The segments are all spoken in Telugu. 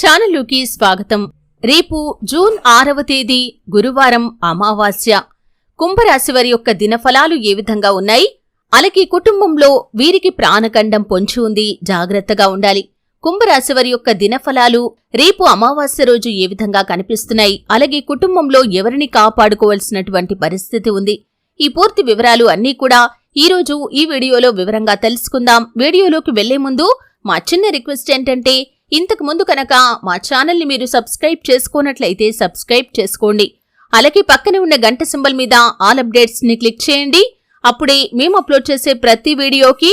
ఛానల్లోకి స్వాగతం. రేపు జూన్ ఆరవ తేదీ గురువారం అమావాస్య. కుంభరాశివారి యొక్క దినఫలాలు ఏ విధంగా ఉన్నాయి? అలాగే కుటుంబంలో వీరికి ప్రాణకండం పొంచి ఉంది జాగ్రత్తగా ఉండాలి. కుంభరాశివారి యొక్క దినఫలాలు రేపు అమావాస్య రోజు ఏ విధంగా కనిపిస్తున్నాయి? అలాగే కుటుంబంలో ఎవరిని కాపాడుకోవాల్సినటువంటి పరిస్థితి ఉంది? ఈ పూర్తి వివరాలు అన్నీ కూడా ఈ రోజు ఈ వీడియోలో వివరంగా తెలుసుకుందాం. వీడియోలోకి వెళ్ళే ముందు మా చిన్న రిక్వెస్ట్ ఏంటంటే ఇంతకు ముందు కనుక మా ఛానల్ని మీరు సబ్స్క్రైబ్ చేసుకోనట్లయితే సబ్స్క్రైబ్ చేసుకోండి. అలాగే పక్కనే ఉన్న గంట సింబల్ మీద ఆల్ అప్డేట్స్ని క్లిక్ చేయండి. అప్పుడే మేము అప్లోడ్ చేసే ప్రతి వీడియోకి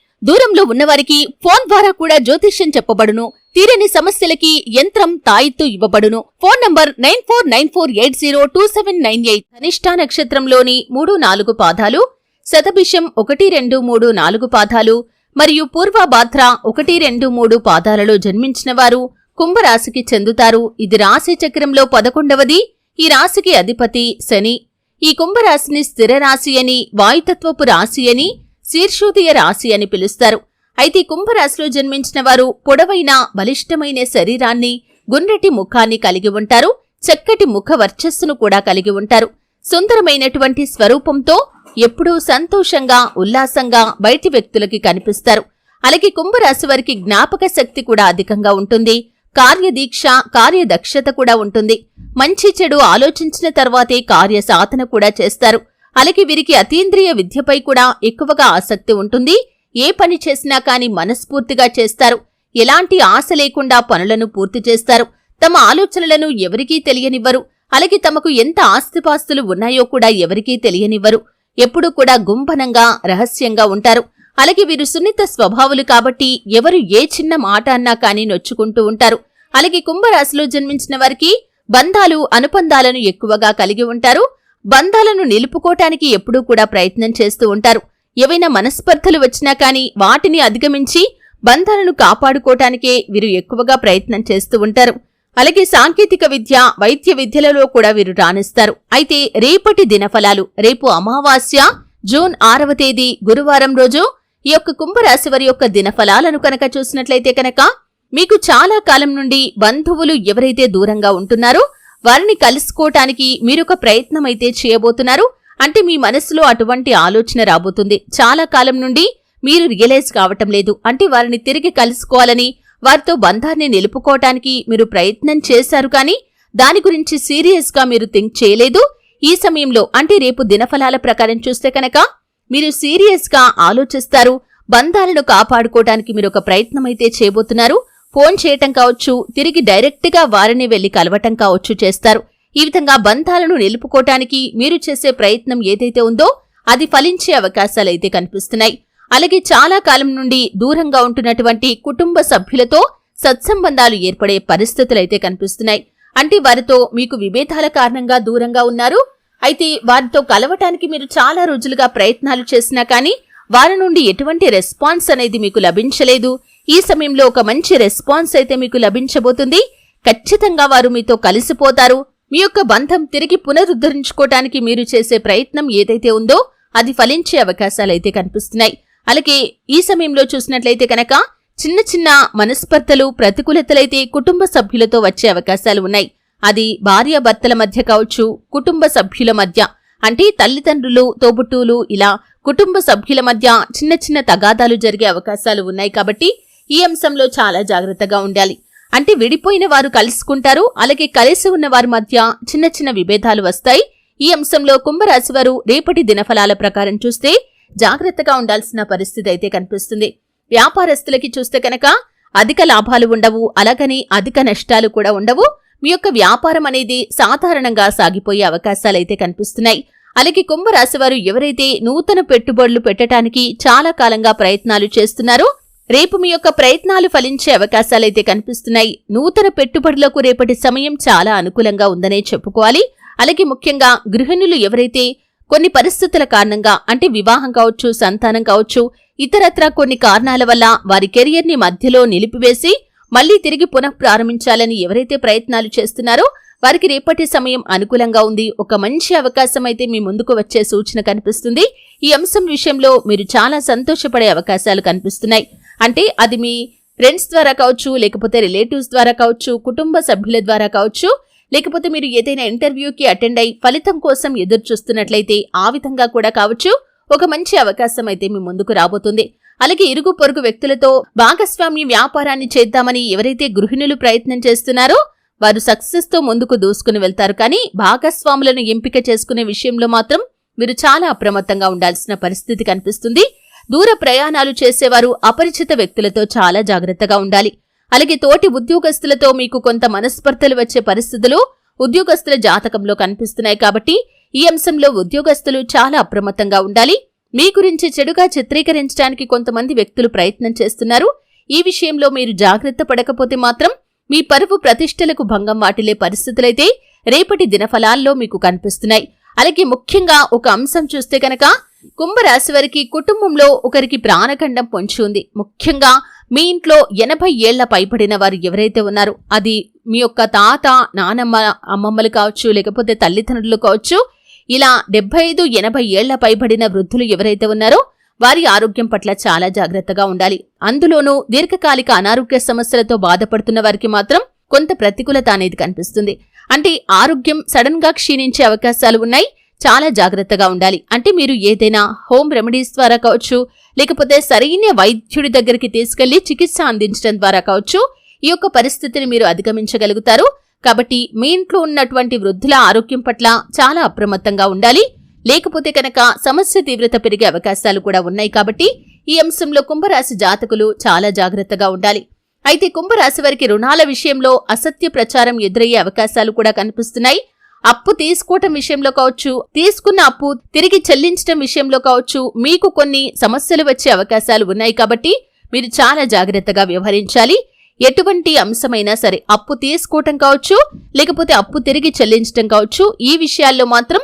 దూరంలో ఉన్నవారికి ఫోన్ ద్వారా కూడా జ్యోతిష్యం చెప్పబడును. తీరని సమస్యలకి యంత్రం తాయిత్తు ఇవ్వబడును. Phone number nine four nine four eight zero two seven nine eight. Dhanishta నక్షత్రంలోని మూడు నాలుగు పాదాలు శతభిషం ఒకటి రెండు మూడు నాలుగు పాదాలు మరియు పూర్వభాద్ర ఒకటి రెండు మూడు పాదాలలో జన్మించిన వారు కుంభరాశికి చెందుతారు. ఇది రాశి చక్రంలో పదకొండవది. ఈ రాశికి అధిపతి శని. ఈ కుంభరాశిని స్థిర రాశి అని వాయుతత్వపు రాశి అని శీర్షోదయ రాశి అని పిలుస్తారు. అయితే కుంభరాశిలో జన్మించిన వారు పొడవైన బలిష్టమైన శరీరాన్ని గుండ్రటి ముఖాన్ని కలిగి ఉంటారు. చక్కటి ముఖ వర్చస్సును కూడా కలిగి ఉంటారు. సుందరమైనటువంటి స్వరూపంతో ఎప్పుడూ సంతోషంగా ఉల్లాసంగా బయటి వ్యక్తులకి కనిపిస్తారు. అలాగే కుంభరాశి వారికి జ్ఞాపక శక్తి కూడా అధికంగా ఉంటుంది. కార్యదీక్ష కార్యదక్షత కూడా ఉంటుంది. మంచి చెడు ఆలోచించిన తర్వాతే కార్య సాధన కూడా చేస్తారు. అలాగే వీరికి అతీంద్రియ విద్యపై కూడా ఎక్కువగా ఆసక్తి ఉంటుంది. ఏ పని చేసినా కాని మనస్ఫూర్తిగా చేస్తారు. ఎలాంటి ఆశ లేకుండా పనులను పూర్తి చేస్తారు. తమ ఆలోచనలను ఎవరికీ తెలియనివ్వరు. అలాగే తమకు ఎంత ఆస్తిపాస్తులు ఉన్నాయో కూడా ఎవరికీ తెలియనివ్వరు. ఎప్పుడూ కూడా గుంభనంగా రహస్యంగా ఉంటారు. అలాగే వీరు సున్నిత స్వభావులు కాబట్టి ఎవరు ఏ చిన్న మాట అన్నా కానీ నొచ్చుకుంటూ ఉంటారు. అలాగే కుంభరాశిలో జన్మించిన వారికి బంధాలు అనుబంధాలను ఎక్కువగా కలిగి ఉంటారు. బంధాలను నిలుపుకోటానికి ఎప్పుడూ కూడా ప్రయత్నం చేస్తూ ఉంటారు. ఏవైనా మనస్పర్ధలు వచ్చినా కానీ వాటిని అధిగమించి బంధాలను కాపాడుకోటానికే వీరు ఎక్కువగా ప్రయత్నం చేస్తూ ఉంటారు. అలాగే సాంకేతిక విద్య వైద్య విద్యలలో కూడా వీరు రాణిస్తారు. అయితే రేపటి దినఫలాలు రేపు అమావాస్య జూన్ ఆరవ తేదీ గురువారం రోజు ఈ యొక్క కుంభరాశి వారి యొక్క దినఫలాలను కనుక చూసినట్లయితే కనుక మీకు చాలా కాలం నుండి బంధువులు ఎవరైతే దూరంగా ఉంటున్నారో వారిని కలుసుకోవటానికి మీరొక ప్రయత్నం అయితే చేయబోతున్నారు. అంటే మీ మనసులో అటువంటి ఆలోచన రాబోతుంది. చాలా కాలం నుండి మీరు రియలైజ్ కావటం లేదు. అంటే వారిని తిరిగి కలుసుకోవాలని వారితో బంధాన్ని నిలుపుకోవటానికి మీరు ప్రయత్నం చేశారు కానీ దాని గురించి సీరియస్గా మీరు థింక్ చేయలేదు. ఈ సమయంలో అంటే రేపు దినఫలాల ప్రకారం చూస్తే కనుక మీరు సీరియస్గా ఆలోచిస్తారు. బంధాలను కాపాడుకోవటానికి మీరు ఒక ప్రయత్నం అయితే చేయబోతున్నారు. ఫోన్ చేయటం కావచ్చు తిరిగి డైరెక్ట్గా వారిని వెళ్ళి కలవటం కావచ్చు చేస్తారు. ఈ విధంగా బంధాలను నిలుపుకోటానికి మీరు చేసే ప్రయత్నం ఏదైతే ఉందో అది ఫలించే అవకాశాలైతే కనిపిస్తున్నాయి. అలాగే చాలా కాలం నుండి దూరంగా ఉంటున్నటువంటి కుటుంబ సభ్యులతో సత్సంబంధాలు ఏర్పడే పరిస్థితులైతే కనిపిస్తున్నాయి. అంటే వారితో మీకు విభేదాల కారణంగా దూరంగా ఉన్నారు. అయితే వారితో కలవటానికి మీరు చాలా రోజులుగా ప్రయత్నాలు చేసినా కానీ వారి నుండి ఎటువంటి రెస్పాన్స్ అనేది మీకు లభించలేదు. ఈ సమయంలో ఒక మంచి రెస్పాన్స్ అయితే మీకు లభించబోతుంది. ఖచ్చితంగా వారు మీతో కలిసిపోతారు. మీ యొక్క బంధం తిరిగి పునరుద్ధరించుకోవటానికి మీరు చేసే ప్రయత్నం ఏదైతే ఉందో అది ఫలించే అవకాశాలైతే కనిపిస్తున్నాయి. అలాగే ఈ సమయంలో చూసినట్లయితే కనుక చిన్న చిన్న మనస్పర్ధలు ప్రతికూలతలైతే కుటుంబ సభ్యులతో వచ్చే అవకాశాలు ఉన్నాయి. అది భార్యాభర్తల మధ్య కావచ్చు కుటుంబ సభ్యుల మధ్య అంటే తల్లిదండ్రులు తోబుట్టువులు ఇలా కుటుంబ సభ్యుల మధ్య చిన్న చిన్న తగాదాలు జరిగే అవకాశాలు ఉన్నాయి కాబట్టి ఈ అంశంలో చాలా జాగ్రత్తగా ఉండాలి. అంటే విడిపోయిన వారు కలుసుకుంటారు అలాగే కలిసి ఉన్న వారి మధ్య చిన్న చిన్న విభేదాలు వస్తాయి. ఈ అంశంలో కుంభరాశి వారు రేపటి దినఫలాల ప్రకారం చూస్తే జాగ్రత్తగా ఉండాల్సిన పరిస్థితి అయితే కనిపిస్తుంది. వ్యాపారస్తులకి చూస్తే కనుక అధిక లాభాలు ఉండవు అలాగని అధిక నష్టాలు కూడా ఉండవు. మీ యొక్క వ్యాపారం అనేది సాధారణంగా సాగిపోయే అవకాశాలైతే కనిపిస్తున్నాయి. అలాగే కుంభరాశి వారు ఎవరైతే నూతన పెట్టుబడులు పెట్టడానికి చాలా కాలంగా ప్రయత్నాలు చేస్తున్నారో రేపు మీ యొక్క ప్రయత్నాలు ఫలించే అవకాశాలైతే కనిపిస్తున్నాయి. నూతన పెట్టుబడులకు రేపటి సమయం చాలా అనుకూలంగా ఉందనే చెప్పుకోవాలి. అలాగే ముఖ్యంగా గృహిణులు ఎవరైతే కొన్ని పరిస్థితుల కారణంగా అంటే వివాహం కావచ్చు సంతానం కావచ్చు ఇతరత్ర కొన్ని కారణాల వల్ల వారి కెరియర్ని మధ్యలో నిలిపివేసి మళ్ళీ తిరిగి పునః ప్రారంభించాలని ఎవరైతే ప్రయత్నాలు చేస్తున్నారో వారికి రేపటి సమయం అనుకూలంగా ఉంది. ఒక మంచి అవకాశం అయితే మీ ముందుకు వచ్చే సూచన కనిపిస్తుంది. ఈ అంశం విషయంలో మీరు చాలా సంతోషపడే అవకాశాలు కనిపిస్తున్నాయి. అంటే అది మీ ఫ్రెండ్స్ ద్వారా కావచ్చు లేకపోతే రిలేటివ్స్ ద్వారా కావచ్చు కుటుంబ సభ్యుల ద్వారా కావచ్చు లేకపోతే మీరు ఏదైనా ఇంటర్వ్యూకి అటెండ్ అయి ఫలితం కోసం ఎదురు చూస్తున్నట్లయితే ఆ విధంగా కూడా కావచ్చు. ఒక మంచి అవకాశం అయితే మీ ముందుకు రాబోతుంది. అలాగే ఇరుగు పొరుగు వ్యక్తులతో భాగస్వామ్య వ్యాపారాన్ని చేద్దామని ఎవరైతే గృహిణులు ప్రయత్నం చేస్తున్నారో వారు సక్సెస్తో ముందుకు దూసుకుని వెళ్తారు. కానీ భాగస్వాములను ఎంపిక చేసుకునే విషయంలో మాత్రం మీరు చాలా అప్రమత్తంగా ఉండాల్సిన పరిస్థితి కనిపిస్తుంది. దూర ప్రయాణాలు చేసేవారు అపరిచిత వ్యక్తులతో చాలా జాగ్రత్తగా ఉండాలి. అలాగే తోటి ఉద్యోగస్తులతో మీకు కొంత మనస్పర్ధలు వచ్చే పరిస్థితులు ఉద్యోగస్తుల జాతకంలో కనిపిస్తున్నాయి కాబట్టి ఈ అంశంలో ఉద్యోగస్తులు చాలా అప్రమత్తంగా ఉండాలి. మీ గురించి చెడుగా చిత్రీకరించడానికి కొంతమంది వ్యక్తులు ప్రయత్నం చేస్తున్నారు. ఈ విషయంలో మీరు జాగ్రత్త పడకపోతే మాత్రం మీ పరువు ప్రతిష్టలకు భంగం వాటిల్లే పరిస్థితులైతే రేపటి దినఫలాల్లో మీకు కనిపిస్తున్నాయి. అలాగే ముఖ్యంగా ఒక అంశం చూస్తే కనుక కుంభరాశి వారికి కుటుంబంలో ఒకరికి ప్రాణఖండం పొంచి ఉంది ముఖ్యంగా మీ ఇంట్లో ఎనభై ఏళ్ళ పైబడిన వారు ఎవరైతే ఉన్నారో అది మీ యొక్క తాత నానమ్మ అమ్మమ్మలు కావచ్చు లేకపోతే తల్లిదండ్రులు కావచ్చు ఇలా డెబ్బై ఐదు ఎనభై ఏళ్ళ పైబడిన వృద్ధులు ఎవరైతే ఉన్నారో వారి ఆరోగ్యం పట్ల చాలా జాగ్రత్తగా ఉండాలి. అందులోనూ దీర్ఘకాలిక అనారోగ్య సమస్యలతో బాధపడుతున్న వారికి మాత్రం కొంత ప్రతికూలత అనేది కనిపిస్తుంది. అంటే ఆరోగ్యం సడన్గా క్షీణించే అవకాశాలు ఉన్నాయి. చాలా జాగ్రత్తగా ఉండాలి. అంటే మీరు ఏదైనా హోమ్ రెమెడీస్ ద్వారా కావచ్చు లేకపోతే సరైన వైద్యుడి దగ్గరికి తీసుకెళ్ళి చికిత్స అందించడం ద్వారా కావచ్చు ఈ యొక్క పరిస్థితిని మీరు అధిగమించగలుగుతారు. కాబట్టి మీ ఇంట్లో ఉన్నటువంటి వృద్ధుల ఆరోగ్యం పట్ల చాలా అప్రమత్తంగా ఉండాలి. లేకపోతే కనుక సమస్య తీవ్రత పెరిగే అవకాశాలు కూడా ఉన్నాయి కాబట్టి ఈ అంశంలో కుంభరాశి జాతకులు చాలా జాగ్రత్తగా ఉండాలి. అయితే కుంభరాశి వారికి రుణాల విషయంలో అసత్య ప్రచారం ఎదురయ్యే అవకాశాలు కూడా కనిపిస్తున్నాయి. అప్పు తీసుకోవటం విషయంలో కావచ్చు తీసుకున్న అప్పు తిరిగి చెల్లించటం విషయంలో కావచ్చు మీకు కొన్ని సమస్యలు వచ్చే అవకాశాలు ఉన్నాయి కాబట్టి మీరు చాలా జాగ్రత్తగా వ్యవహరించాలి. ఎటువంటి అంశమైనా సరే అప్పు తీసుకోవటం కావచ్చు లేకపోతే అప్పు తిరిగి చెల్లించటం కావచ్చు ఈ విషయాల్లో మాత్రం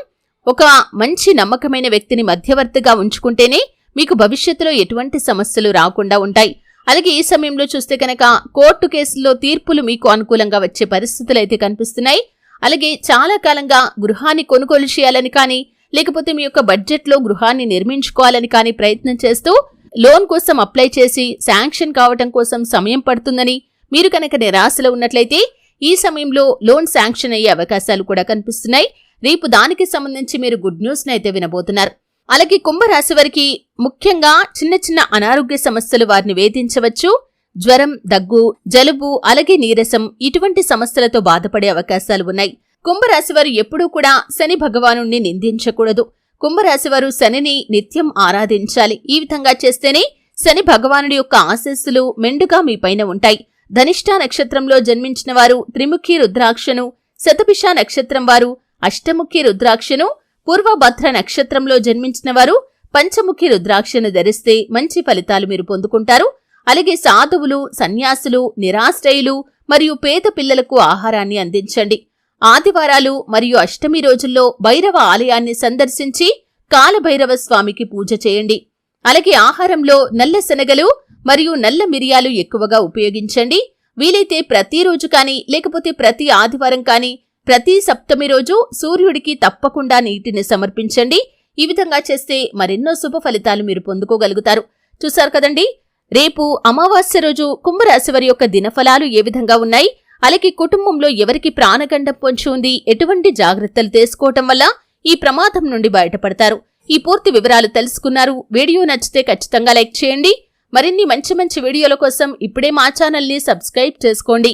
ఒక మంచి నమ్మకమైన వ్యక్తిని మధ్యవర్తిగా ఉంచుకుంటేనే మీకు భవిష్యత్తులో ఎటువంటి సమస్యలు రాకుండా ఉంటాయి. అలాగే ఈ సమయంలో చూస్తే కనుక కోర్టు కేసుల్లో తీర్పులు మీకు అనుకూలంగా వచ్చే పరిస్థితులు అయితే కనిపిస్తున్నాయి. అలాగే చాలా కాలంగా గృహాన్ని కొనుగోలు చేయాలని కానీ లేకపోతే మీ యొక్క బడ్జెట్లో గృహాన్ని నిర్మించుకోవాలని కానీ ప్రయత్నం చేస్తూ లోన్ కోసం అప్లై చేసి శాంక్షన్ కావటం కోసం సమయం పడుతుందని మీరు కనుక నిరాశలో ఉన్నట్లయితే ఈ సమయంలో లోన్ శాంక్షన్ అయ్యే అవకాశాలు కూడా కనిపిస్తున్నాయి. రేపు దానికి సంబంధించి మీరు గుడ్ న్యూస్ అయితే వినబోతున్నారు. అలాగే కుంభరాశి వారికి ముఖ్యంగా చిన్న చిన్న అనారోగ్య సమస్యలు వారిని వేధించవచ్చు. జ్వరం దగ్గు జలుబు అలాగే నీరసం ఇటువంటి సమస్యలతో బాధపడే అవకాశాలు ఉన్నాయి. కుంభరాశి వారు ఎప్పుడూ కూడా శని భగవాను నిందించకూడదు. కుంభరాశి వారు శనిని నిత్యం ఆరాధించాలి. ఈ విధంగా చేస్తేనే శని భగవానుడి యొక్క ఆశస్సులు మెండుగా మీపైన ఉంటాయి. ధనిష్టా నక్షత్రంలో జన్మించిన వారు త్రిముఖి రుద్రాక్షను శతభిష నక్షత్రం వారు అష్టముఖి రుద్రాక్షను పూర్వభద్ర నక్షత్రంలో జన్మించిన వారు పంచముఖి రుద్రాక్షను ధరిస్తే మంచి ఫలితాలు మీరు పొందుకుంటారు. అలాగే సాధువులు సన్యాసులు నిరాశ్రయులు మరియు పేద పిల్లలకు ఆహారాన్ని అందించండి. ఆదివారాలు మరియు అష్టమి రోజుల్లో భైరవ ఆలయాన్ని సందర్శించి కాలభైరవ స్వామికి పూజ చేయండి. అలాగే ఆహారంలో నల్ల శనగలు మరియు నల్ల మిరియాలు ఎక్కువగా ఉపయోగించండి. వీలైతే ప్రతిరోజు కానీ లేకపోతే ప్రతి ఆదివారం కానీ ప్రతి సప్తమి రోజు సూర్యుడికి తప్పకుండా నీటిని సమర్పించండి. ఈ విధంగా చేస్తే మరెన్నో శుభ ఫలితాలు మీరు పొందుకోగలుగుతారు. చూశారు కదండి? రేపు అమావాస్య రోజు కుంభరాశి వారి యొక్క దినఫలాలు ఏ విధంగా ఉన్నాయి? అలాగే కుటుంబంలో ఎవరికి ప్రాణగండం పొంచి ఉంది? ఎటువంటి జాగ్రత్తలు తీసుకోవటం వల్ల ఈ ప్రమాదం నుండి బయటపడతారు? ఈ పూర్తి వివరాలు తెలుసుకున్నారు. వీడియో నచ్చితే ఖచ్చితంగా లైక్ చేయండి. మరిన్ని మంచి మంచి వీడియోల కోసం ఇప్పుడే మా ఛానల్ని సబ్స్క్రైబ్ చేసుకోండి.